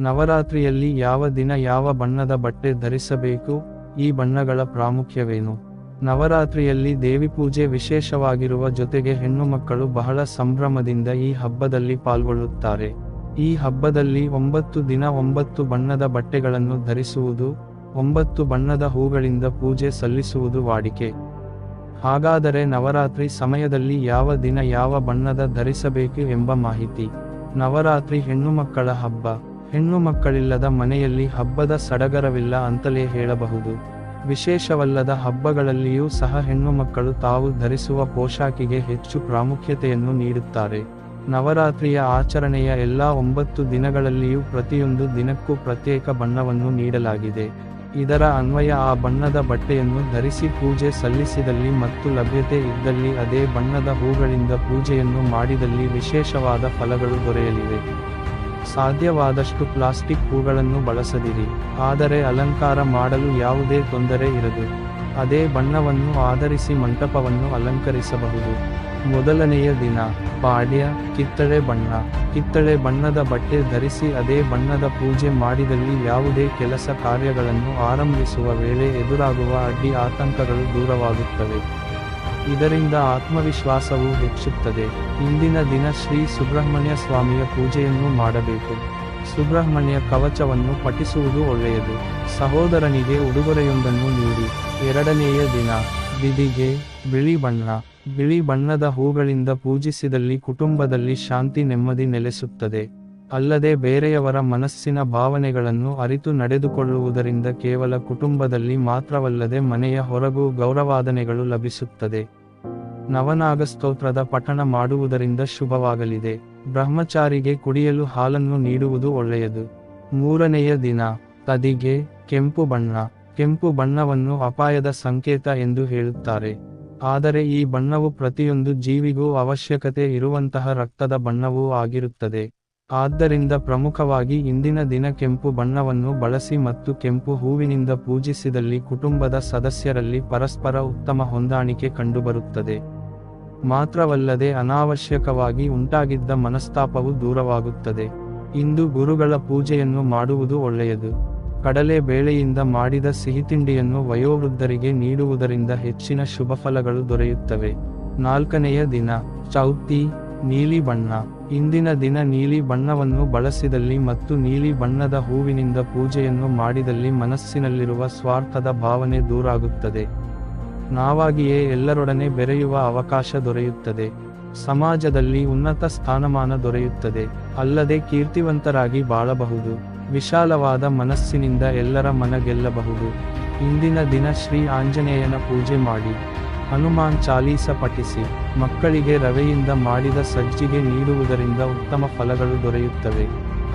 ನವರಾತ್ರಿಯಲ್ಲಿ ಯಾವ ದಿನ ಯಾವ ಬಣ್ಣದ ಬಟ್ಟೆ ಧರಿಸಬೇಕು, ಈ ಬಣ್ಣಗಳ ಪ್ರಾಮುಖ್ಯವೇನು? ನವರಾತ್ರಿಯಲ್ಲಿ ದೇವಿ ಪೂಜೆ ವಿಶೇಷವಾಗಿರುವ ಜೊತೆಗೆ ಹೆಣ್ಣು ಮಕ್ಕಳು ಬಹಳ ಸಂಭ್ರಮದಿಂದ ಈ ಹಬ್ಬದಲ್ಲಿ ಪಾಲ್ಗೊಳ್ಳುತ್ತಾರೆ. ಈ ಹಬ್ಬದಲ್ಲಿ ಒಂಬತ್ತು ದಿನ ಒಂಬತ್ತು ಬಣ್ಣದ ಬಟ್ಟೆಗಳನ್ನು ಧರಿಸುವುದು, ಒಂಬತ್ತು ಬಣ್ಣದ ಹೂಗಳಿಂದ ಪೂಜೆ ಸಲ್ಲಿಸುವುದು ವಾಡಿಕೆ. ಹಾಗಾದರೆ ನವರಾತ್ರಿ ಸಮಯದಲ್ಲಿ ಯಾವ ದಿನ ಯಾವ ಬಣ್ಣದ ಧರಿಸಬೇಕು ಎಂಬ ಮಾಹಿತಿ. ನವರಾತ್ರಿ ಹೆಣ್ಣು ಮಕ್ಕಳ ಹಬ್ಬ. ಹೆಣ್ಣು ಮಕ್ಕಳಿಲ್ಲದ ಮನೆಯಲ್ಲಿ ಹಬ್ಬದ ಸಡಗರವಿಲ್ಲ ಅಂತಲೇ ಹೇಳಬಹುದು. ವಿಶೇಷವಲ್ಲದ ಹಬ್ಬಗಳಲ್ಲಿಯೂ ಸಹ ಹೆಣ್ಣು ಮಕ್ಕಳು ತಾವು ಧರಿಸುವ ಪೋಷಾಕಿಗೆ ಹೆಚ್ಚು ಪ್ರಾಮುಖ್ಯತೆಯನ್ನು ನೀಡುತ್ತಾರೆ. ನವರಾತ್ರಿಯ ಆಚರಣೆಯ ಎಲ್ಲಾ ಒಂಬತ್ತು ದಿನಗಳಲ್ಲಿಯೂ ಪ್ರತಿಯೊಂದು ದಿನಕ್ಕೂ ಪ್ರತ್ಯೇಕ ಬಣ್ಣವನ್ನು ನೀಡಲಾಗಿದೆ. ಇದರ ಅನ್ವಯ ಆ ಬಣ್ಣದ ಬಟ್ಟೆಯನ್ನು ಧರಿಸಿ ಪೂಜೆ ಸಲ್ಲಿಸಿದಲ್ಲಿ ಮತ್ತು ಲಭ್ಯತೆ ಇದ್ದಲ್ಲಿ ಅದೇ ಬಣ್ಣದ ಹೂಗಳಿಂದ ಪೂಜೆಯನ್ನು ಮಾಡಿದಲ್ಲಿ ವಿಶೇಷವಾದ ಫಲಗಳು ದೊರೆಯಲಿವೆ. ಸಾಧ್ಯವಾದಷ್ಟು ಪ್ಲಾಸ್ಟಿಕ್ ಹೂಗಳನ್ನು ಬಳಸದಿರಿ, ಆದರೆ ಅಲಂಕಾರ ಮಾಡಲು ಯಾವುದೇ ತೊಂದರೆ ಇರದು. ಅದೇ ಬಣ್ಣವನ್ನು ಆಧರಿಸಿ ಮಂಟಪವನ್ನು ಅಲಂಕರಿಸಬಹುದು. ಮೊದಲನೆಯ ದಿನ, ಪಾಡ್ಯ, ಕಿತ್ತಳೆ ಬಣ್ಣ. ಕಿತ್ತಳೆ ಬಣ್ಣದ ಬಟ್ಟೆ ಧರಿಸಿ ಅದೇ ಬಣ್ಣದ ಪೂಜೆ ಮಾಡಿದಲ್ಲಿ ಯಾವುದೇ ಕೆಲಸ ಕಾರ್ಯಗಳನ್ನು ಆರಂಭಿಸುವ ವೇಳೆ ಎದುರಾಗುವ ಅಡ್ಡಿ ಆತಂಕಗಳು ದೂರವಾಗುತ್ತವೆ. ಇದರಿಂದ ಆತ್ಮವಿಶ್ವಾಸವು ಹೆಚ್ಚುತ್ತದೆ. ಇಂದಿನ ದಿನ ಶ್ರೀ ಸುಬ್ರಹ್ಮಣ್ಯ ಸ್ವಾಮಿಯ ಪೂಜೆಯನ್ನು ಮಾಡಬೇಕು. ಸುಬ್ರಹ್ಮಣ್ಯ ಕವಚವನ್ನು ಪಠಿಸುವುದು ಒಳ್ಳೆಯದು. ಸಹೋದರನಿಗೆ ಉಡುಗೊರೆಯೊಂದನ್ನು ನೀಡಿ. ಎರಡನೆಯ ದಿನ, ಬಿದಿಗೆ, ಬಿಳಿ ಬಣ್ಣ. ಬಿಳಿ ಬಣ್ಣದ ಹೂಗಳಿಂದ ಪೂಜಿಸಿದಲ್ಲಿ ಕುಟುಂಬದಲ್ಲಿ ಶಾಂತಿ ನೆಮ್ಮದಿ ನೆಲೆಸುತ್ತದೆ. ಅಲ್ಲದೆ ಬೇರೆಯವರ ಮನಸ್ಸಿನ ಭಾವನೆಗಳನ್ನು ಅರಿತು ನಡೆದುಕೊಳ್ಳುವುದರಿಂದ ಕೇವಲ ಕುಟುಂಬದಲ್ಲಿ ಮಾತ್ರವಲ್ಲದೆ ಮನೆಯ ಹೊರಗೂ ಗೌರವಾದನೆಗಳು ಲಭಿಸುತ್ತದೆ. ನವನಾಗ ಸ್ತೋತ್ರದ ಪಠಣ ಮಾಡುವುದರಿಂದ ಶುಭವಾಗಲಿದೆ. ಬ್ರಹ್ಮಚಾರಿಗೆ ಕುಡಿಯಲು ಹಾಲನ್ನು ನೀಡುವುದು ಒಳ್ಳೆಯದು. ಮೂರನೆಯ ದಿನ, ತದಿಗೆ, ಕೆಂಪು ಬಣ್ಣ. ಕೆಂಪು ಬಣ್ಣವನ್ನು ಅಪಾಯದ ಸಂಕೇತ ಎಂದು ಹೇಳುತ್ತಾರೆ. ಆದರೆ ಈ ಬಣ್ಣವು ಪ್ರತಿಯೊಂದು ಜೀವಿಗೂ ಅವಶ್ಯಕತೆ ಇರುವಂತಹ ರಕ್ತದ ಬಣ್ಣವೂ ಆಗಿರುತ್ತದೆ. ಆದ್ದರಿಂದ ಪ್ರಮುಖವಾಗಿ ಇಂದಿನ ದಿನ ಕೆಂಪು ಬಣ್ಣವನ್ನು ಬಳಸಿ ಮತ್ತು ಕೆಂಪು ಹೂವಿನಿಂದ ಪೂಜಿಸಿದಲ್ಲಿ ಕುಟುಂಬದ ಸದಸ್ಯರಲ್ಲಿ ಪರಸ್ಪರ ಉತ್ತಮ ಹೊಂದಾಣಿಕೆ ಕಂಡುಬರುತ್ತದೆ. ಮಾತ್ರವಲ್ಲದೆ ಅನಾವಶ್ಯಕವಾಗಿ ಉಂಟಾಗಿದ್ದ ಮನಸ್ತಾಪವು ದೂರವಾಗುತ್ತದೆ. ಇಂದು ಗುರುಗಳ ಪೂಜೆಯನ್ನು ಮಾಡುವುದು ಒಳ್ಳೆಯದು. ಕಡಲೆ ಬೇಳೆಯಿಂದ ಮಾಡಿದ ಸಿಹಿತಿಂಡಿಯನ್ನು ವಯೋವೃದ್ಧರಿಗೆ ನೀಡುವುದರಿಂದ ಹೆಚ್ಚಿನ ಶುಭಫಲಗಳು ದೊರೆಯುತ್ತವೆ. ನಾಲ್ಕನೆಯ ದಿನ, ಚೌತಿ, ನೀಲಿ ಬಣ್ಣ. ಇಂದಿನ ದಿನ ನೀಲಿ ಬಣ್ಣವನ್ನು ಬಳಸಿದಲ್ಲಿ ಮತ್ತು ನೀಲಿ ಬಣ್ಣದ ಹೂವಿನಿಂದ ಪೂಜೆಯನ್ನು ಮಾಡಿದಲ್ಲಿ ಮನಸ್ಸಿನಲ್ಲಿರುವ ಸ್ವಾರ್ಥದ ಭಾವನೆ ದೂರಾಗುತ್ತದೆ. ನಾವಾಗಿಯೇ ಎಲ್ಲರೊಡನೆ ಬೆರೆಯುವ ಅವಕಾಶ ದೊರೆಯುತ್ತದೆ. ಸಮಾಜದಲ್ಲಿ ಉನ್ನತ ಸ್ಥಾನಮಾನ ದೊರೆಯುತ್ತದೆ. ಅಲ್ಲದೆ ಕೀರ್ತಿವಂತರಾಗಿ ಬಾಳಬಹುದು. ವಿಶಾಲವಾದ ಮನಸ್ಸಿನಿಂದ ಎಲ್ಲರ ಮನ ಗೆಲ್ಲಬಹುದು. ಇಂದಿನ ದಿನ ಶ್ರೀ ಆಂಜನೇಯನ ಪೂಜೆ ಮಾಡಿ. ಹನುಮಾನ್ ಚಾಲೀಸ ಪಠಿಸಿ, ಮಕ್ಕಳಿಗೆ ರವೆಯಿಂದ ಮಾಡಿದ ಸಜ್ಜಿಗೆ ನೀಡುವುದರಿಂದ ಉತ್ತಮ ಫಲಗಳು ದೊರೆಯುತ್ತವೆ.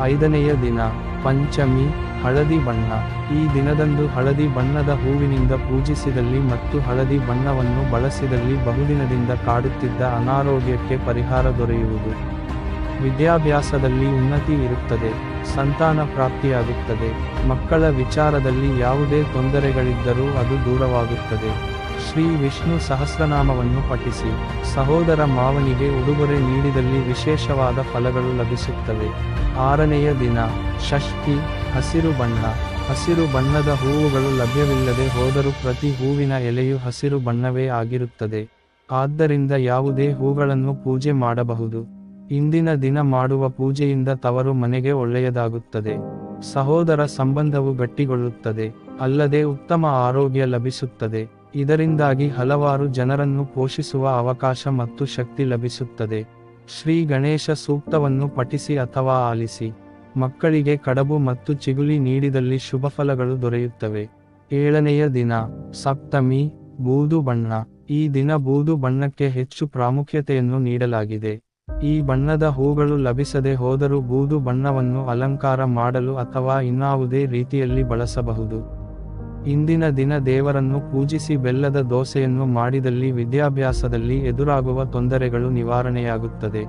ಐದನೆಯ ದಿನ, ಪಂಚಮಿ, ಹಳದಿ ಬಣ್ಣ. ಈ ದಿನದಂದು ಹಳದಿ ಬಣ್ಣದ ಹೂವಿನಿಂದ ಪೂಜಿಸಿದಲ್ಲಿ ಮತ್ತು ಹಳದಿ ಬಣ್ಣವನ್ನು ಬಳಸಿದಲ್ಲಿ ಬಹುದಿನದಿಂದ ಕಾಡುತ್ತಿದ್ದ ಅನಾರೋಗ್ಯಕ್ಕೆ ಪರಿಹಾರ ದೊರೆಯುವುದು. ವಿದ್ಯಾಭ್ಯಾಸದಲ್ಲಿ ಉನ್ನತಿ ಇರುತ್ತದೆ, ಸಂತಾನ ಪ್ರಾಪ್ತಿಯಾಗುತ್ತದೆ. ಮಕ್ಕಳ ವಿಚಾರದಲ್ಲಿ ಯಾವುದೇ ತೊಂದರೆಗಳಿದ್ದರೂ ಅದು ದೂರವಾಗುತ್ತದೆ. ಶ್ರೀ ವಿಷ್ಣು ಸಹಸ್ರನಾಮವನ್ನು ಪಠಿಸಿ, ಸಹೋದರ ಮಾವನಿಗೆ ಉಡುಗೊರೆ ನೀಡಿದಲ್ಲಿ ವಿಶೇಷವಾದ ಫಲಗಳು ಲಭಿಸುತ್ತವೆ. ಆರನೆಯ ದಿನ, ಷಷ್ಠಿ, ಹಸಿರು ಬಣ್ಣ. ಹಸಿರು ಬಣ್ಣದ ಹೂವುಗಳು ಲಭ್ಯವಿಲ್ಲದೆ ಹೋದರೂ ಪ್ರತಿ ಹೂವಿನ ಎಲೆಯು ಹಸಿರು ಬಣ್ಣವೇ ಆಗಿರುತ್ತದೆ. ಆದ್ದರಿಂದ ಯಾವುದೇ ಹೂಗಳನ್ನು ಪೂಜೆ ಮಾಡಬಹುದು. ಇಂದಿನ ದಿನ ಮಾಡುವ ಪೂಜೆಯಿಂದ ತವರು ಮನೆಗೆ ಒಳ್ಳೆಯದಾಗುತ್ತದೆ. ಸಹೋದರ ಸಂಬಂಧವು ಗಟ್ಟಿಗೊಳ್ಳುತ್ತದೆ. ಅಲ್ಲದೆ ಉತ್ತಮ ಆರೋಗ್ಯ ಲಭಿಸುತ್ತದೆ. ಇದರಿಂದಾಗಿ ಹಲವಾರು ಜನರನ್ನು ಪೋಷಿಸುವ ಅವಕಾಶ ಮತ್ತು ಶಕ್ತಿ ಲಭಿಸುತ್ತದೆ. ಶ್ರೀ ಗಣೇಶ ಸೂಕ್ತವನ್ನು ಪಠಿಸಿ ಅಥವಾ ಆಲಿಸಿ. ಮಕ್ಕಳಿಗೆ ಕಡಬು ಮತ್ತು ಚಿಗುಲಿ ನೀಡಿದಲ್ಲಿ ಶುಭಫಲಗಳು ದೊರೆಯುತ್ತವೆ. ಏಳನೆಯ ದಿನ, ಸಪ್ತಮಿ, ಬೂದು ಬಣ್ಣ. ಈ ದಿನ ಬೂದು ಬಣ್ಣಕ್ಕೆ ಹೆಚ್ಚು ಪ್ರಾಮುಖ್ಯತೆಯನ್ನು ನೀಡಲಾಗಿದೆ. ಈ ಬಣ್ಣದ ಹೂಗಳು ಲಭಿಸದೆ ಹೋದರೂ ಬೂದು ಬಣ್ಣವನ್ನು ಅಲಂಕಾರ ಮಾಡಲು ಅಥವಾ ಇನ್ನಾವುದೇ ರೀತಿಯಲ್ಲಿ ಬಳಸಬಹುದು. ಇಂದಿನ ದಿನ ದೇವರನ್ನು ಪೂಜಿಸಿ ಬೆಲ್ಲದ ದೋಸೆಯನ್ನು ಮಾಡಿದಲ್ಲಿ ವಿದ್ಯಾಭ್ಯಾಸದಲ್ಲಿ ಎದುರಾಗುವ ತೊಂದರೆಗಳು ನಿವಾರಣೆಯಾಗುತ್ತದೆ.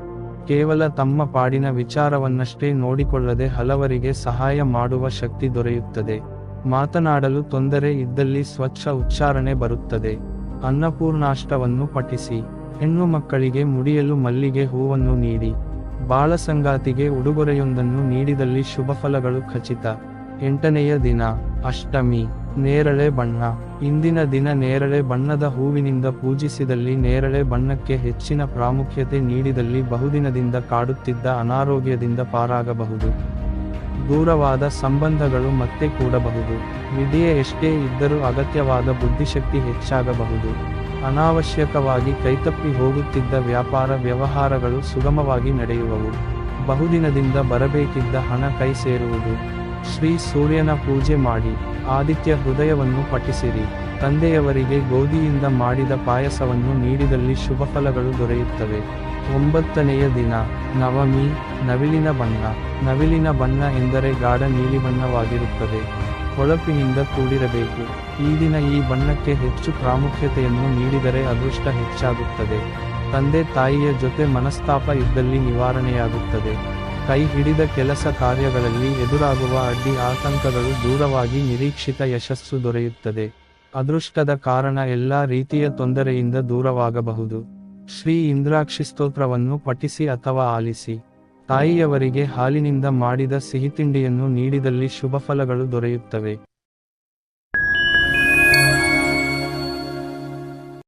ಕೇವಲ ತಮ್ಮ ಪಾಡಿನ ವಿಚಾರವನ್ನಷ್ಟೇ ನೋಡಿಕೊಳ್ಳದೆ ಹಲವರಿಗೆ ಸಹಾಯ ಮಾಡುವ ಶಕ್ತಿ ದೊರೆಯುತ್ತದೆ. ಮಾತನಾಡಲು ತೊಂದರೆ ಇದ್ದಲ್ಲಿ ಸ್ವಚ್ಛ ಉಚ್ಚಾರಣೆ ಬರುತ್ತದೆ. ಅನ್ನಪೂರ್ಣಾಷ್ಟವನ್ನು ಪಠಿಸಿ. ಹೆಣ್ಣು ಮಕ್ಕಳಿಗೆ ಮುಡಿಯಲು ಮಲ್ಲಿಗೆ ಹೂವನ್ನು ನೀಡಿ. ಬಾಳಸಂಗಾತಿಗೆ ಉಡುಗೊರೆಯೊಂದನ್ನು ನೀಡಿದಲ್ಲಿ ಶುಭಫಲಗಳು ಖಚಿತ. ಎಂಟನೆಯ ದಿನ, ಅಷ್ಟಮಿ. ನೇರಳೆ ಬಣ್ಣ. ಇಂದಿನ ದಿನ ನೇರಳೆ ಬಣ್ಣದ ಹೂವಿನಿಂದ ಪೂಜಿಸಿದಲ್ಲಿ ನೇರಳೆ ಬಣ್ಣಕ್ಕೆ ಹೆಚ್ಚಿನ ಪ್ರಾಮುಖ್ಯತೆ ನೀಡಿದಲ್ಲಿ ಬಹುದಿನದಿಂದ ಕಾಡುತ್ತಿದ್ದ ಅನಾರೋಗ್ಯದಿಂದ ಪಾರಾಗಬಹುದು. ದೂರವಾದ ಸಂಬಂಧಗಳು ಮತ್ತೆ ಕೂಡಬಹುದು. ವಿಧಿಯ ಎಷ್ಟೇ ಇದ್ದರೂ ಅಗತ್ಯವಾದ ಬುದ್ಧಿಶಕ್ತಿ ಹೆಚ್ಚಾಗಬಹುದು. ಅನಾವಶ್ಯಕವಾಗಿ ಕೈತಪ್ಪಿ ಹೋಗುತ್ತಿದ್ದ ವ್ಯಾಪಾರ ವ್ಯವಹಾರಗಳು ಸುಗಮವಾಗಿ ನಡೆಯುವವು. ಬಹುದಿನದಿಂದ ಬರಬೇಕಿದ್ದ ಹಣ ಕೈ ಸೇರುವುದು ಶ್ರೀ ಸೂರ್ಯನ ಪೂಜೆ ಮಾಡಿ, ಆದಿತ್ಯ ಹೃದಯವನ್ನು ಪಠಿಸಿರಿ. ತಂದೆಯವರಿಗೆ ಗೋಧಿಯಿಂದ ಮಾಡಿದ ಪಾಯಸವನ್ನು ನೀಡಿದಲ್ಲಿ ಶುಭಫಲಗಳು ದೊರೆಯುತ್ತವೆ. ಒಂಬತ್ತನೆಯ ದಿನ, ನವಮಿ, ನವಿಲಿನ ಬಣ್ಣ. ನವಿಲಿನ ಬಣ್ಣ ಎಂದರೆ ಗಾಢ ನೀಲಿ ಬಣ್ಣವಾಗಿರುತ್ತದೆ. ಹೊಳಪಿನಿಂದ ಕೂಡಿರಬೇಕು. ಈ ದಿನ ಈ ಬಣ್ಣಕ್ಕೆ ಹೆಚ್ಚು ಪ್ರಾಮುಖ್ಯತೆಯನ್ನು ನೀಡಿದರೆ ಅದೃಷ್ಟ ಹೆಚ್ಚಾಗುತ್ತದೆ. ತಂದೆ ತಾಯಿಯ ಜೊತೆ ಮನಸ್ತಾಪ ಇದ್ದಲ್ಲಿ ನಿವಾರಣೆಯಾಗುತ್ತದೆ. ಕೈ ಹಿಡಿದ ಕೆಲಸ ಕಾರ್ಯಗಳಲ್ಲಿ ಎದುರಾಗುವ ಅಡ್ಡಿ ಆತಂಕಗಳು ದೂರವಾಗಿ ನಿರೀಕ್ಷಿತ ಯಶಸ್ಸು ದೊರೆಯುತ್ತದೆ. ಅದೃಷ್ಟದ ಕಾರಣ ಎಲ್ಲಾ ರೀತಿಯ ತೊಂದರೆಯಿಂದ ದೂರವಾಗಬಹುದು. ಶ್ರೀ ಇಂದ್ರಾಕ್ಷಿ ಸ್ತೋತ್ರವನ್ನು ಪಠಿಸಿ ಅಥವಾ ಆಲಿಸಿ. ತಾಯಿಯವರಿಗೆ ಹಾಲಿನಿಂದ ಮಾಡಿದ ಸಿಹಿತಿಂಡಿಯನ್ನು ನೀಡಿದಲ್ಲಿ ಶುಭಫಲಗಳು ದೊರೆಯುತ್ತವೆ.